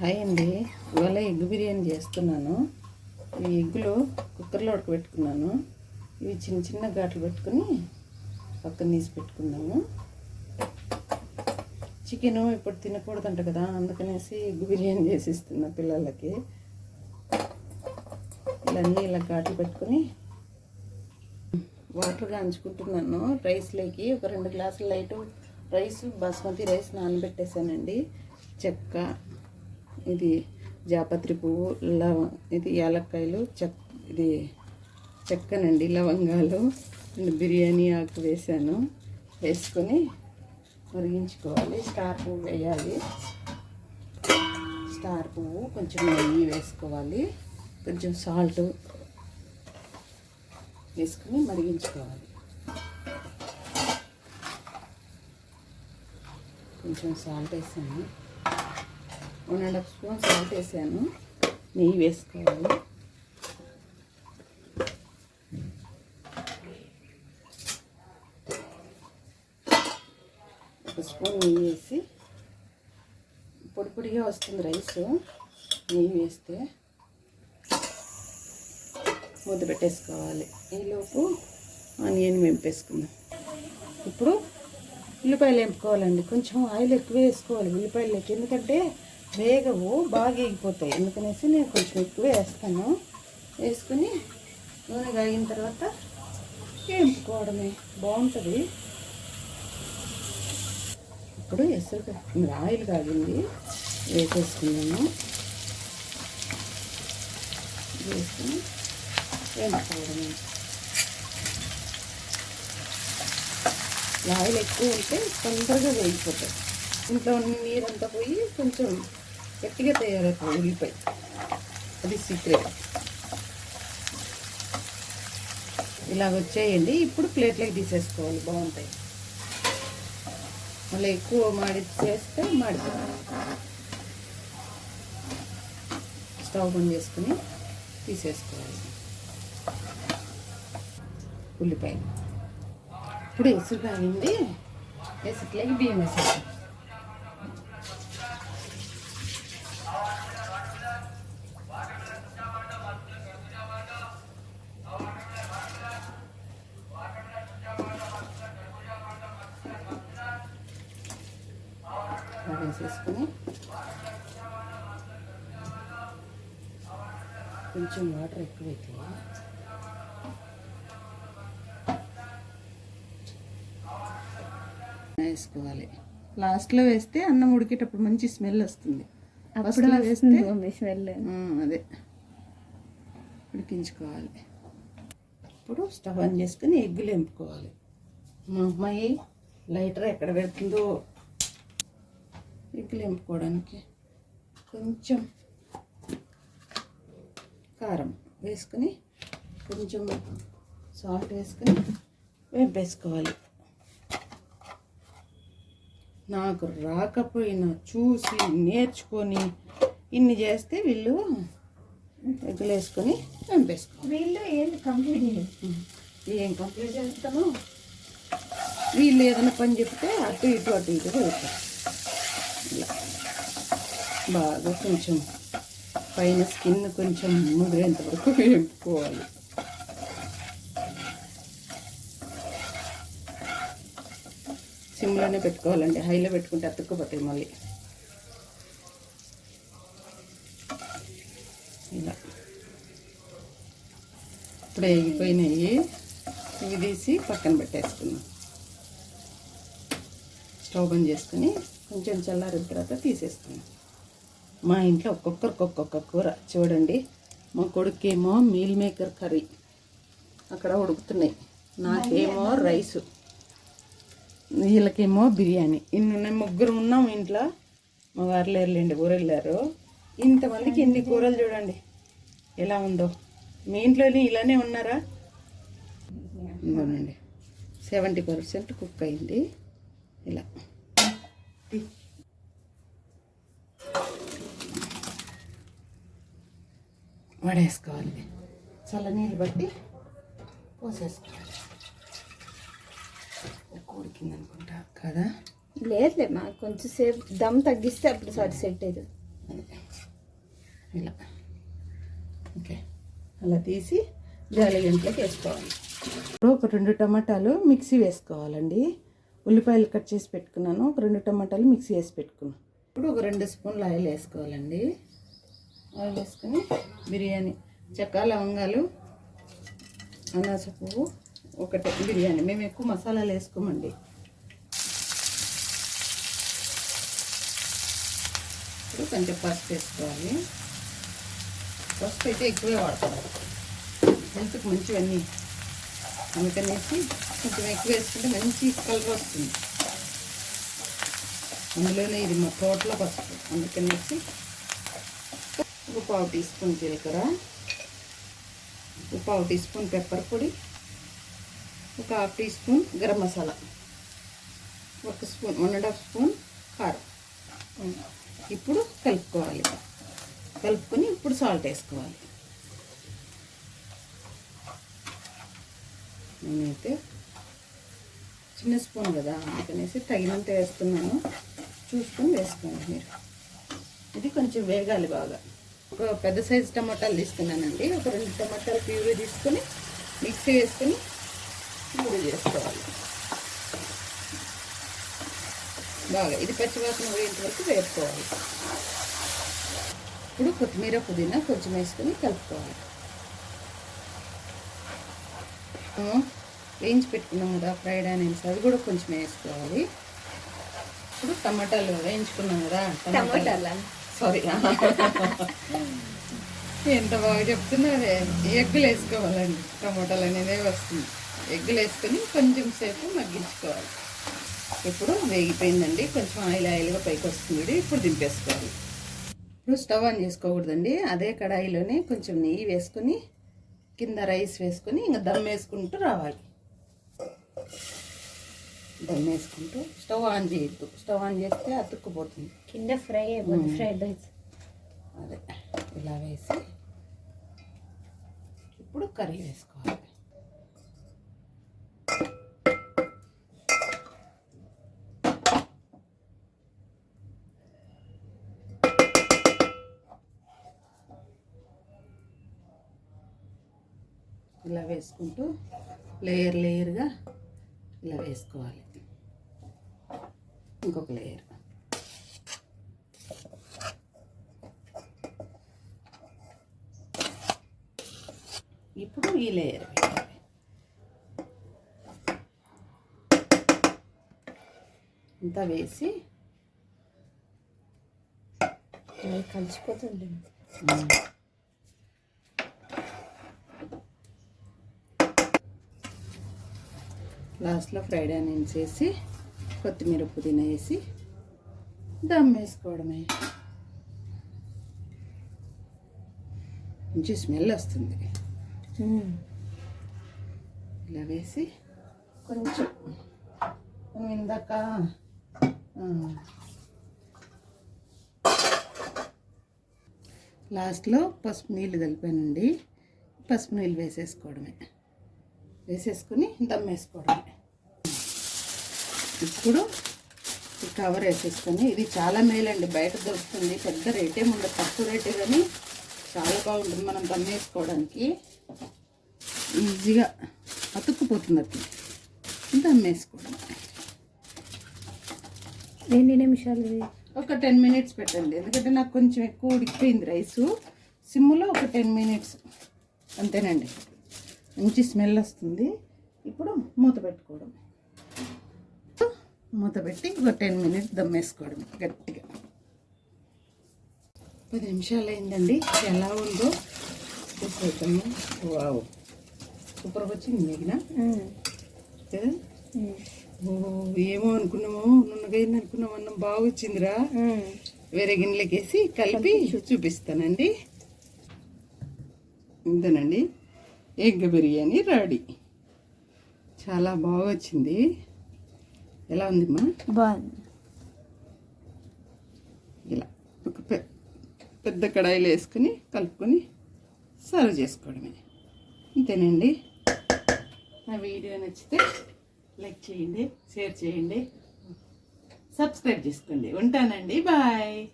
Hi అండి. ఇవాళ egg biryani చేస్తున్నాను. ఈ ఎగ్గులు కుక్కర్లో ఉడకబెట్టుకున్నాను. ఇవి చిన్న చిన్న ఘాట్లు పెట్టుకుని పక్కన తీసి పెట్టుకున్నాము చికెను ఇప్పుడు తినకూడదంట కదా అందుకనేసి ఎగ్ బిర్యానీ చేసిస్తున్నా పిల్లలకి. ఇలాన్నీ ఇలా ఘాట్లు పెట్టుకుని వాటర్ కాంచుకుంటున్నాను. రైస్లోకి ఒక రెండు గ్లాసులు లైట్ రైస్ బాస్మతి రైస్ నానబెట్టేసానండి చెక్క ఇది జాపత్రి పువ్వు లవ ఇది యాలక్కాయలు చెక్ ఇది చెక్కనండి లవంగాలు అండ్ బిర్యానీ ఆకు వేసాను. వేసుకొని మరిగించుకోవాలి. స్టార్ పువ్వు వేయాలి. స్టార్ పువ్వు కొంచెం నెయ్యి వేసుకోవాలి. కొంచెం సాల్ట్ వేసుకుని మరిగించుకోవాలి. కొంచెం సాల్ట్ వేసాను. One and half spoon salt వేసాను. నెయ్యి వేసుకోవాలి. ఒక స్పూన్ నెయ్యి వేసి పొడి పొడిగా వస్తుంది రైస్. నెయ్యి వేస్తే ముద్ద పెట్టేసుకోవాలి. ఈలోపు ఆనియన్ వేపేసుకుందాం ఇప్పుడు ఉల్లిపాయలు వేపుకోవాలండి. కొంచెం ఆయిల్ ఎక్కువ వేసుకోవాలి ఉల్లిపాయలకి ఎందుకంటే వేగవు బాగా వేగిపోతాయి ఎందుకనేసి నేను కొంచెం ఎక్కువ వేస్తాను. వేసుకుని నూనె కాగిన తర్వాత వేపుకోవడమే బాగుంటుంది. ఇప్పుడు ఎసరు ఆయిల్ కాగింది. వేసేసుకున్నాను. వేసుకుని వేపుకోవడమే ఆయిల్ ఎక్కువ ఉంటే తొందరగా వేగిపోతాయి. ఇంట్లో ఉన్న నీరంతా పోయి కొంచెం గట్టిగా తయారవుతుంది ఉల్లిపాయ. అది సీక్రెట్ ఇలా వచ్చేయండి. ఇప్పుడు ప్లేట్లోకి తీసేసుకోవాలి. బాగుంటాయి. మళ్ళీ ఎక్కువ మాడి చేస్తే మాడిపోతుంది స్టవ్ ఆన్ చేసుకుని తీసేసుకోవాలి. ఉల్లిపాయలు ఇప్పుడు ఎసురు కాగింది ఎసురులోకి బియ్యం వేసేస్తాం వేసేసుకొని కొంచెం వాటర్ ఎక్కువ వేసుకోవాలి. లాస్ట్లో వేస్తే అన్నం ఉడికేటప్పుడు మంచి స్మెల్ వస్తుంది. ఫస్ట్లో వేస్తే స్మెల్. అదే. ఉడికించుకోవాలి. ఇప్పుడు స్టవ్ ఆన్ చేసుకుని ఎగ్గులు ఎంపుకోవాలి మా అమ్మాయి లైటర్ ఎక్కడ పెడుతుందో ఎంపుకోవడానికి కొంచెం కారం వేసుకుని కొంచెం సాల్ట్ వేసుకుని వేపేసుకోవాలి. నాకు రాకపోయినా చూసి నేర్చుకొని ఇన్ని చేస్తే వీళ్ళు ఎగ్గులు వేసుకొని చంపేసుకోవాలి వీళ్ళు ఏంటి కంప్లీట్ ఏం కంప్లీట్ చేస్తాను వీళ్ళు ఏదైనా పని చెప్తే అటు ఇటు అటు ఇటు వెళ్తారు ఇట్లా బాగా కొంచెం పైన స్కిన్ కొంచెం ముదిరేంత వరకు వేపుకోవాలి. సిమ్లోనే పెట్టుకోవాలండి. హైలో పెట్టుకుంటే అతుక్కుపోతాయి మళ్ళీ. ఇలా. ఇప్పుడు వేగిపోయినాయి. ఇవి తీసి పక్కన పెట్టేసుకున్నాం స్టవ్ బంద్ చేసుకుని కొంచెం చల్లారిన తర్వాత తీసేసుకున్నాం. మా ఇంట్లో ఒక్కొక్కరికి ఒక్కొక్క కూర. చూడండి మా కొడుకేమో మీల్ మేకర్ కర్రీ. అక్కడ ఉడుకుతున్నాయి. నాకేమో రైసు. వీళ్ళకేమో బిర్యానీ. ఇన్ని ముగ్గురు ఉన్నాం ఇంట్లో. మా వారు లేరులేండి ఊరు వెళ్ళారు ఇంతమందికి ఎన్ని కూరలు చూడండి. ఎలా ఉందో. మీ ఇంట్లోని ఇలానే ఉన్నారా? సెవెంటీ పర్సెంట్ కుక్ అయింది. ఇలా. వడేసుకోవాలి. చల్లనీళ్ళు బట్టి పోసేసుకోవాలి. ఉడికింది అనుకుంటా కదా? లేదులే మాకు కొంచెం సేపు దమ్ తగ్గిస్తే అప్పుడు సారి సెట్ అవుతుంది ఇలా. ఓకే. అలా తీసి జాలి గంటలోకి వేసుకోవాలి. ఇప్పుడు ఒక రెండు టమాటాలు మిక్సీ వేసుకోవాలండి. ఉల్లిపాయలు కట్ చేసి పెట్టుకున్నాను. ఒక రెండు టమాటాలు మిక్సీ వేసి పెట్టుకున్నాను. ఇప్పుడు ఒక రెండు స్పూన్లు ఆయిల్ వేసుకోవాలండి. ఆయిల్ వేసుకుని బిర్యానీ చెక్క లవంగాలు అనాస పువ్వు ఒకటే బిర్యానీ. మేము ఎక్కువ మసాలాలు వేసుకోమండి. ఇప్పుడు కొంచెం పసుపు వేసుకోవాలి. పసుపు అయితే ఎక్కువే వాడతాం. హెల్త్కి మంచివన్నీ అందుకనేసి కొంచెం ఎక్కువ వేసుకుంటే మంచి కలర్ వస్తుంది. అందులోనే ఇది మా తోటలో పసుపు. అందుకనేసి ఒక పావు టీ స్పూన్ జీలకర్ర ఒక పావు టీ స్పూన్ పెప్పర్ పొడి ఒక half tea spoon garam masala ఒక spoon one and half spoon కారం. ఇప్పుడు కలుపుకోవాలి. కలుపుకొని ఇప్పుడు సాల్ట్ వేసుకోవాలి. నేనైతే చిన్న స్పూన్ కదా అందుకనేసి తగినంత వేస్తున్నాను. చూసుకొని వేసుకోండి మీరు. ఇది కొంచెం వేగాలి బాగా. ఒక పెద్ద సైజు టమాటాలు తీసుకున్నానండి. ఒక రెండు టమాటాలు ప్యూరీ తీసుకొని మిక్సీ వేసుకొని పూరి చేసుకోవాలి. బాగా ఇది పచ్చివాసన పోయేంత వరకు వేపుకోవాలి. ఇప్పుడు కొత్తిమీర పుదీనా కొంచెం వేసుకొని కలుపుకోవాలి. వేయించి పెట్టుకున్నాం కదా ఫ్రైడ్ ఆనియన్స్ అది కూడా కొంచెం వేసుకోవాలి. ఇప్పుడు టమాటాలు వేయించుకున్నాం కదా టమాటాలా? సారీ ఎంత బాగా చెప్తున్నారే ఎగ్గులు వేసుకోవాలండి. టమాటాలు అనేదే వస్తుంది. ఎగ్గులు వేసుకొని కొంచెం సేపు మగ్గించుకోవాలి. ఇప్పుడు వేగిపోయిందండి కొంచెం ఆయిల్ ఆయిల్గా పైకి వస్తుంది ఇప్పుడు దింపేసుకోవాలి. ఇప్పుడు స్టవ్ ఆన్ చేసుకోకూడదండి అదే కడాయిలోనే కొంచెం నెయ్యి వేసుకొని కింద రైస్ వేసుకొని ఇంకా దమ్ వేసుకుంటూ రావాలి. దమ్ వేసుకుంటూ స్టవ్ ఆన్ చేయొద్దు. స్టవ్ ఆన్ చేస్తే అతుక్కుపోతుంది. కింద ఫ్రై అయిపోతుంది. Fried rice. అదే. ఇలా వేసి ఇప్పుడు కర్రీ వేసుకోవాలి. ఇలా వేసుకుంటూ లేయర్ లేయర్గా ఇలా వేసుకోవాలి ఇంకొక లేయర్ ఇప్పుడు ఈ లేయర్ ఇంత వేసి కలిసిపోతుంది లాస్ట్లో ఫ్రైడ్ ఆనియన్స్ వేసి కొత్తిమీర పుదీనా వేసి దమ్ వేసుకోవడమే. మంచి స్మెల్ వస్తుంది. ఇలా వేసి కొంచెం. ఇందాక లాస్ట్లో పసుపు నీళ్ళు కలిపానండి. పసుపు నీళ్ళు వేసేసుకోవడమే. వేసేసుకుని దమ్ వేసుకోవడమే. ఇప్పుడు ఈ కవర్ వేసేసుకొని ఇది చాలా మేలండి బయట దొరుకుతుంది పెద్ద రేటేం ఉండదు తక్కువ రేటే కానీ చాలా బాగుంటుంది మనం దమ్ వేసుకోవడానికి. ఈజీగా అతుక్కుపోతుంది అది. దమ్ వేసుకోవడం ఎన్ని నిమిషాలు? ఒక టెన్ మినిట్స్ పెట్టండి ఎందుకంటే నాకు కొంచెం ఎక్కువ ఉడికిపోయింది రైసు. సిమ్లో ఒక టెన్ మినిట్స్ అంతేనండి. మంచి స్మెల్ వస్తుంది. ఇప్పుడు మూత పెట్టుకోవడం. మూత పెట్టి ఒక టెన్ మినిట్స్ దమ్ వేసుకోవడం గట్టిగా. పది నిమిషాలు అయిందండి. ఎలా ఉందో చూసేద్దాము వావ్. సూపర్గా వచ్చింది మిగిలిన కదా ఓ ఏమో అనుకున్నాము నున్నగైంది అనుకున్నాం అన్నం బాగా వచ్చిందిరా. వేరే గిన్నెలకి వేసి కలిపి చూపిస్తానండి. ఇంతేనండి. Egg biryani ready. చాలా బాగా వచ్చింది ఎలా ఉందిమ్మా? బాగుంది. ఇలా ఒక పెద్ద కడాయిలో వేసుకొని కలుపుకొని సర్వ్ చేసుకోవడమే. ఇంతేనండి? నా వీడియో నచ్చితే లైక్ చేయండి షేర్ చేయండి సబ్స్క్రైబ్ చేసుకోండి. ఉంటానండి. బాయ్.